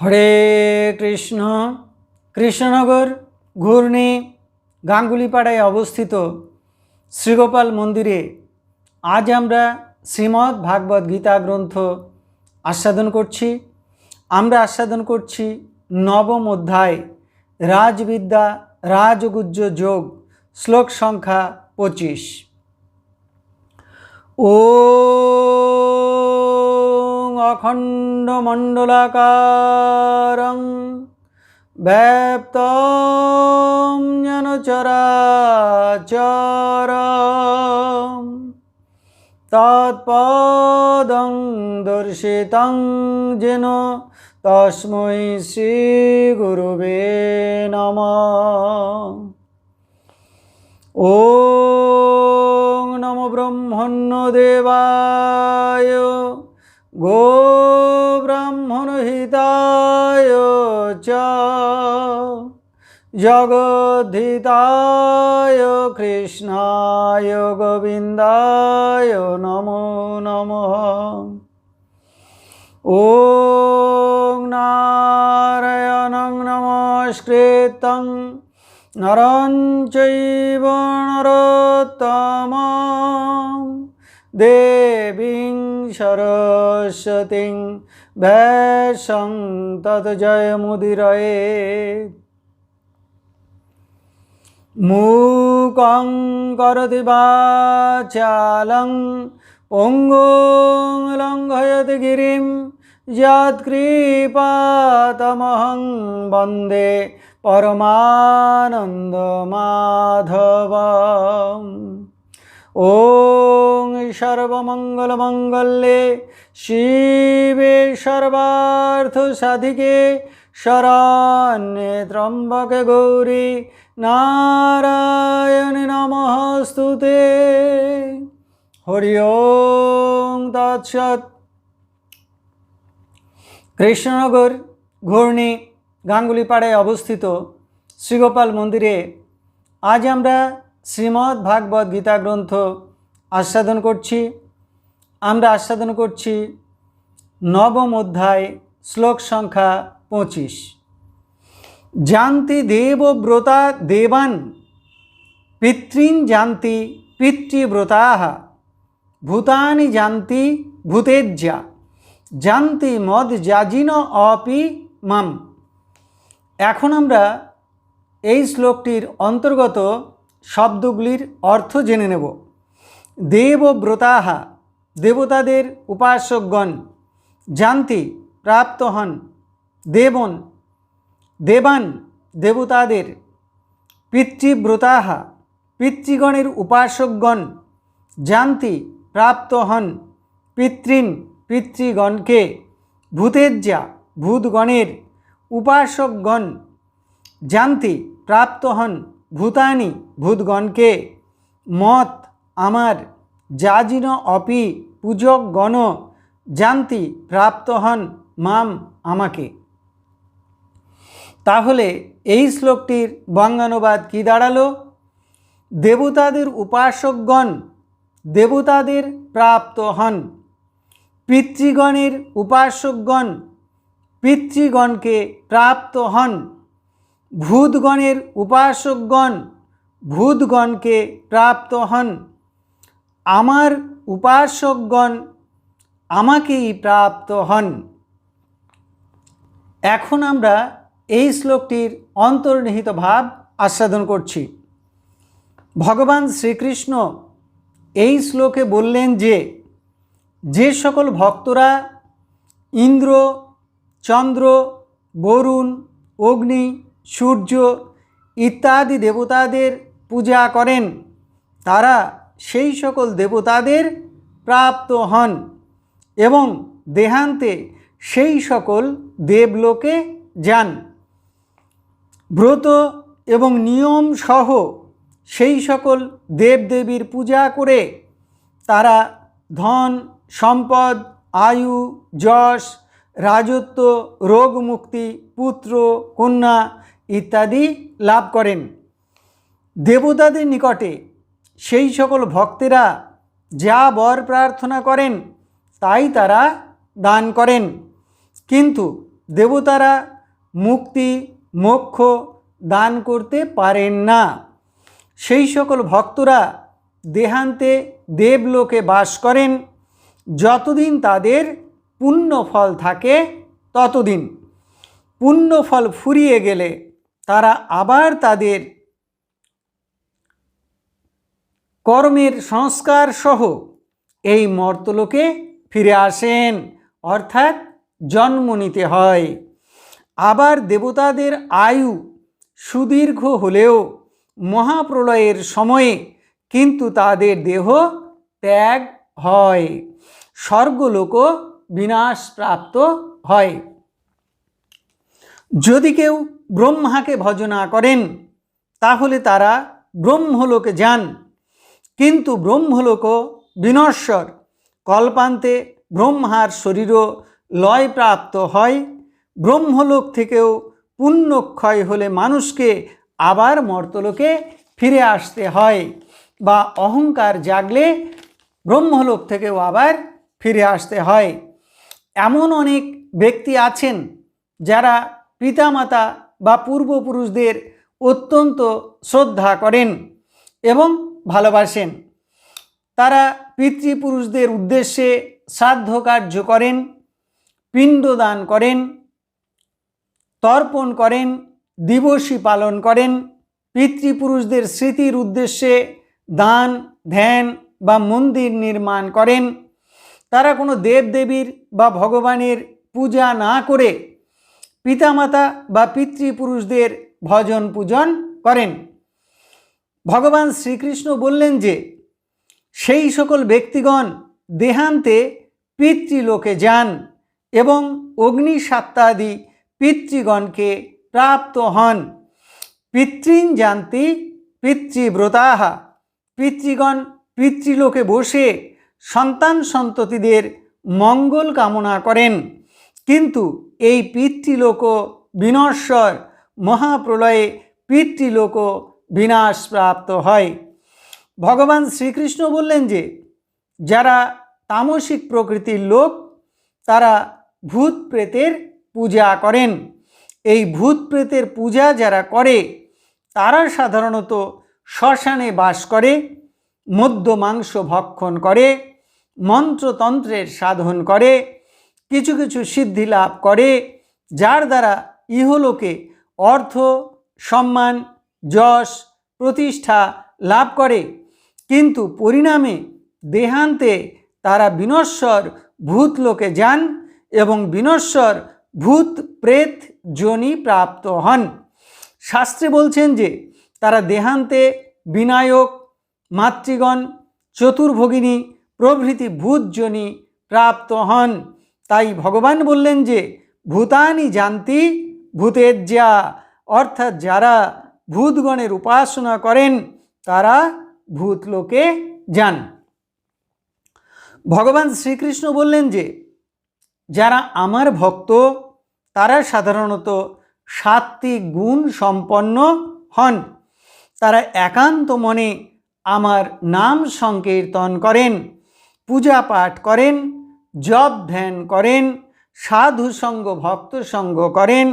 হরে কৃষ্ণ, কৃষ্ণনগর, ঘূর্ণি, গাঙ্গুলিপাড়ায় অবস্থিত শ্রীগোপাল মন্দিরে আজ আমরা শ্রীমদ্ ভাগবত গীতা গ্রন্থ আস্বাদন করছি। আমরা আস্বাদন করছি নবম অধ্যায়, রাজবিদ্যা, রাজগুজ্জ যোগ, শ্লোক সংখ্যা পঁচিশ। ॐ খণ্ডমণ্ডলাকারং ব্যপ্ত চরাচর তৎপদং দর্শিত যেন তস্মৈ শ্রীগুরুবে নম ও নম ব্রহ্মণ্য দেবায় গো জগদ্ধিতায় কৃষ্ণায় গোবিন্দায় নমো নম। ও নারায়ণ নমস্কৃত। নরঞ্চৈব নরোত্তম। দেবীং সরস্বতীং ভ্যাসং তৎ জয়মুদিরয়ে মুকং করতি বাচালং পঙ্গুং লঙ্ঘয়ত গিরিম যৎকৃপাতমহং বন্দে পরমানন্দ মাধব ওং সর্বমঙ্গলমঙ্গলে শিবে সর্বার্থ সাধিকে শরণে ত্রম্বকে গৌরী নারায়ণ নমস্তুতে। হরি ওং তৎসৎ। কৃষ্ণনগর ঘূর্ণি গাঙ্গুলিপাড়ায় অবস্থিত শ্রীগোপাল মন্দিরে আজ আমরা শ্রীমদ্ ভাগবত গীতা গ্রন্থ আস্বাদন করছি। আমরা আস্বাদন করছি নবম অধ্যায় শ্লোক সংখ্যা পঁচিশ। জানতি দেবব্রতা দেবান, পিতৃন জানতি পিতৃব্রতাः ভূতানি জানতি ভূতেজ্যা জানতি মদ যাজিন অপি মাম। এখন আমরা এই শ্লোকটির অন্তর্গত শব্দগুলির অর্থ জেনে নেব। দেবব্রতাহা, দেবতাদের উপাসকগণ, জানতি প্রাপ্ত হন দেবন, দেবান, দেবতাদের, পিতৃব্রতাহা, পিতৃগণের উপাসকগণ, জানতি প্রাপ্ত হন, পিতৃন, পিতৃগণকে ভূতেজ্যা ভূতগণের উপাসকগণ, জানতি প্রাপ্ত হন, ভূতানি, ভূতগণকে, মত, আমার, যাজিন অপি, পূজকগণ, জানতি প্রাপ্ত হন, মাম আমাকে। তাহলে এই শ্লোকটির বঙ্গানুবাদ কি দাঁড়াল? দেবতাদের উপাসকগণ দেবতাদের প্রাপ্ত হন। পিতৃগণের উপাসকগণ পিতৃগণকে প্রাপ্ত হন। ভূতগণের উপাসকগণ ভূতগণকে প্রাপ্ত হন। আমার উপাসকগণ আমাকেই প্রাপ্ত হন। এখন আমরা এই শ্লোকটির অন্তর্নিহিত ভাব আস্বাদন করছি। ভগবান শ্রীকৃষ্ণ এই শ্লোকে বললেন যে যে সকল ভক্তরা ইন্দ্র, চন্দ্র, বরুণ, অগ্নি, সূর্য ইত্যাদি দেবতাদের পূজা করেন, তারা সেই সকল দেবতাদের প্রাপ্ত হন এবং দেহান্তে সেই সকল দেবলোকে যান। ব্রত এবং নিয়ম সহ সেই সকল দেবদেবীর পূজা করে তারা ধন, সম্পদ, আয়ু, যশ, রাজত্ব, রোগ মুক্তি, পুত্র, কন্যা ইত্যাদি লাভ করেন। দেবতাদের নিকটে সেই সকল ভক্তেরা যা বর প্রার্থনা করেন, তাই তারা দান করেন। কিন্তু দেবতারা মুক্তি মোক্ষ দান করতে পারেন না। সেই সকল ভক্তরা দেহান্তে দেবলোকে বাস করেন। যতদিন তাদের পুণ্য ফল থাকে, ততদিন। পুণ্য ফল ফুরিয়ে গেলে তারা আবার তাদের কর্মের সংস্কার সহ এই মর্তলোকে ফিরে আসেন, অর্থাৎ জন্ম নিতে হয়। আবার দেবতাদের আয়ু সুদীর্ঘ হলেও মহাপ্রলয়ের সময়ে কিন্তু তাদের দেহ ত্যাগ হয় স্বর্গলোক বিনাশ প্রাপ্ত হয়। যদি কেউ ব্রহ্মাকে ভজনা করেন, তাহলে তারা ব্রহ্মলোকে যান। কিন্তু ব্রহ্মলোক বিনশ্বর, কল্পান্তে ব্রহ্মার শরীরও লয়প্রাপ্ত হয়। ব্রহ্মলোক থেকেও পুণ্যক্ষয় হলে মানুষকে আবার মর্তলোকে ফিরে আসতে হয় বা অহংকার জাগলে ব্রহ্মলোক থেকেও আবার ফিরে আসতে হয়। এমন অনেক ব্যক্তি আছেন যারা পিতামাতা বা পূর্বপুরুষদের অত্যন্ত শ্রদ্ধা করেন এবং ভালোবাসেন। তারা পিতৃপুরুষদের উদ্দেশ্যে শ্রাদ্ধ কার্য করেন, পিণ্ডদান করেন তর্পণ করেন, দিবসী পালন করেন, পিতৃপুরুষদের স্মৃতির উদ্দেশ্যে দান, ধ্যান বা মন্দির নির্মাণ করেন। তারা কোনো দেবদেবীর বা ভগবানের পূজা না করে পিতামাতা বা পিতৃপুরুষদের ভজন পূজন করেন। ভগবান শ্রীকৃষ্ণ বললেন যে, সেই সকল ব্যক্তিগণ দেহান্তে পিতৃলোকে যান এবং অগ্নিসাত্তাদি পিতৃগণকে প্রাপ্ত হন পিতৃন জানতি পিতৃব্রতাহা পিতৃগণ পিতৃলোকে বসে সন্তান সন্ততিদের মঙ্গল কামনা করেন। কিন্তু এই পিতৃলোক বিনশ্বর মহাপ্রলয়ে পিতৃলোক বিনাশ প্রাপ্ত হয়। ভগবান শ্রীকৃষ্ণ বললেন যে, যারা তামসিক প্রকৃতির লোক, তারা ভূত প্রেতের পূজা করেন। এই ভূত প্রেতের পূজা যারা করে, তারা সাধারণত শ্মশানে বাস করে মধ্য মাংস ভক্ষণ করে, মন্ত্রতন্ত্রের সাধন করে, কিছু কিছু সিদ্ধি লাভ করে, যার দ্বারা ইহলোকে অর্থ, সম্মান, যশ, প্রতিষ্ঠা লাভ করে। কিন্তু পরিণামে দেহান্তে তারা বিনশ্বর ভূত লোকে যান এবং বিনশ্বর ভূত, প্রেত, যোনি প্রাপ্ত হন। শাস্ত্রে বলছেন যে, তারা দেহান্তে বিনায়ক, মাতৃগণ, চতুর্ভগিনী, প্রভৃতি ভূতজনী প্রাপ্ত হন। তাই ভগবান বললেন যে, ভূতানি জানতি ভূতের যা অর্থাৎ যারা ভূতগণের উপাসনা করেন, তারা ভূতলোকে যান। ভগবান শ্রীকৃষ্ণ বললেন যে, যারা আমার ভক্ত তারা সাধারণত সাত্বিক গুণ সম্পন্ন হন। তারা একান্ত মনে আমার নাম সংকীর্তন করেন, পূজা পাঠ করেন, জপ ধ্যান করেন, সাধু সঙ্গ, ভক্ত সঙ্গ করেন,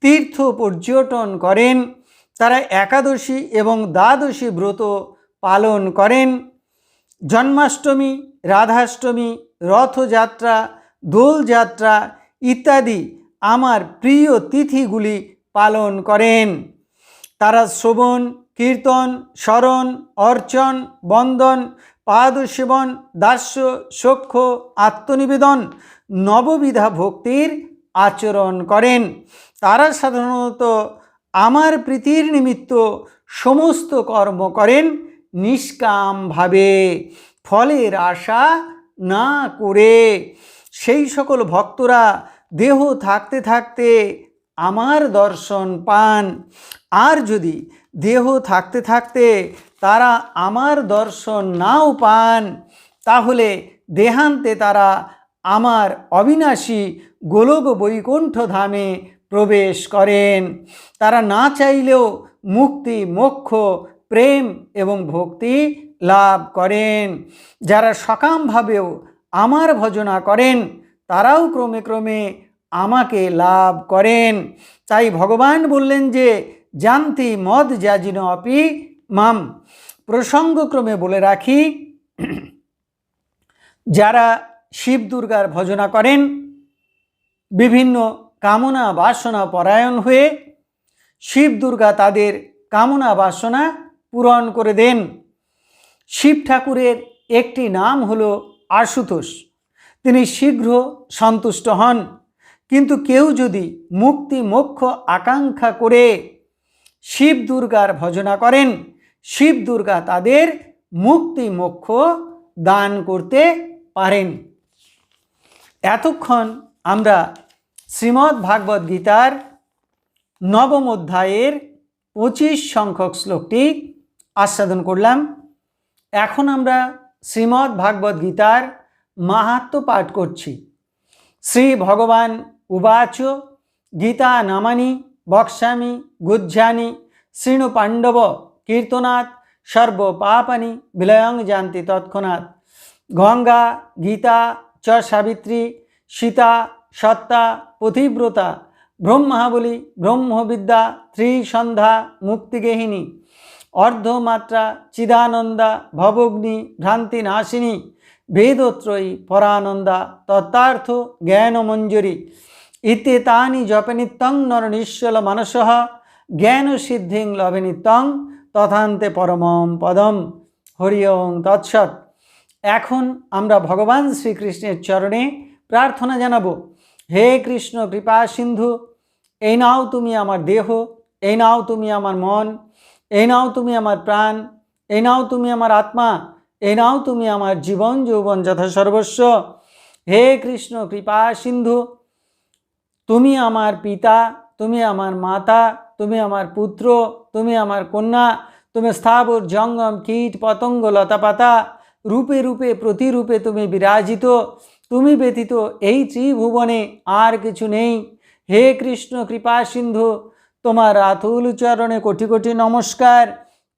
তীর্থ পর্যটন করেন, তারা একাদশী এবং দ্বাদশী ব্রত পালন করেন। জন্মাষ্টমী, রাধাষ্টমী, রথযাত্রা, দোলযাত্রা ইত্যাদি আমার প্রিয় তিথিগুলি পালন করেন। তারা শ্রবণ, কীর্তন, স্মরণ, অর্চন, বন্দন, পাদসেবন, দাস্য, সক্ষ, আত্মনিবেদন, নববিধা ভক্তির আচরণ করেন। তারা সাধারণত আমার প্রীতির নিমিত্ত সমস্ত কর্ম করেন নিষ্কামভাবে, ফলের আশা না করে। সেই সকল ভক্তরা দেহ থাকতে থাকতে আমার দর্শন পান। আর যদি দেহ থাকতে থাকতে তারা আমার দর্শন নাও পান, তাহলে দেহান্তে তারা আমার অবিনাশী গোলক বৈকুণ্ঠ ধামে প্রবেশ করেন। তারা না চাইলেও মুক্তি, মোক্ষ, প্রেম এবং ভক্তি লাভ করেন। যারা সকামভাবেও আমার ভজনা করেন তারাও ক্রমে ক্রমে আমাকে লাভ করেন। তাই ভগবান বললেন যে, জানতি মদ যাজিন অপি মাম। প্রসঙ্গক্রমে বলে রাখি, যারা শিব দুর্গার ভজনা করেন, বিভিন্ন কামনা বাসনা পরায়ণ হয়ে শিব দুর্গা তাদের কামনা বাসনা পূরণ করে দেন। শিব ঠাকুরের একটি নাম হল আশুতোষ। তিনি শীঘ্র সন্তুষ্ট হন। কিন্তু কেউ যদি মুক্তি মোক্ষ আকাঙ্ক্ষা করে শিব দুর্গার ভজনা করেন, শিব দুর্গা তাদের মুক্তি মোক্ষ দান করতে পারেন। এতক্ষণ আমরা শ্রীমদ্ ভাগবত গীতার নবম অধ্যায়ের পঁচিশ সংখ্যক শ্লোকটি আস্বাদন করলাম। এখন আমরা শ্রীমদ্ ভাগবত গীতার মাহাত্ম পাঠ করছি। শ্রী ভগবান উবাচ, গীতা নামানি বক্সামি গুজ্জানি শৃণু পাণ্ডব কীর্তনাথ সর্বপাপানি বিলয়ং জানতি তৎক্ষণাৎ। গঙ্গা, গীতা, চ সাবিত্রী, সীতা, সত্তা, পথিব্রতা, ব্রহ্মাবলী, ব্রহ্মবিদ্যা, ত্রিসন্ধ্যা মুক্তিগেহিনী অর্ধমাত্রা, চিদানন্দা, ভবগ্নি ভ্রান্তি বেদত্রয়ী পরানন্দা তত্ত্বার্থ জ্ঞানমঞ্জুরি। ইত্যেতানি জপনিত্যং নর নিশ্চল মানস জ্ঞান সিদ্ধিং লভে তথান্তে পরমম পদম। হরি ওং তৎসৎ। এখন আমরা ভগবান শ্রীকৃষ্ণের চরণে প্রার্থনা জানাব, হে কৃষ্ণ কৃপা সিন্ধু, এই নাও তুমি আমার দেহ, এই নাও তুমি আমার মন, এই নাও তুমি আমার প্রাণ, এই নাও তুমি আমার আত্মা এই নাও তুমি আমার জীবন, যৌবন যথা সর্বস্ব। হে কৃষ্ণ, কৃপা সিন্ধু, তুমি আমার পিতা, তুমি আমার মাতা, তুমি আমার পুত্র, তুমি আমার কন্যা, তুমি স্থাবর জঙ্গম, কীট, পতঙ্গ, লতাপাতা, রূপে রূপে, প্রতিরূপে তুমি বিরাজিত, তুমি ব্যতীত এই ত্রিভুবনে আর কিছু নেই। হে কৃষ্ণ, কৃপা সিন্ধু, তোমার রাতুল চরণে কোটি কোটি নমস্কার।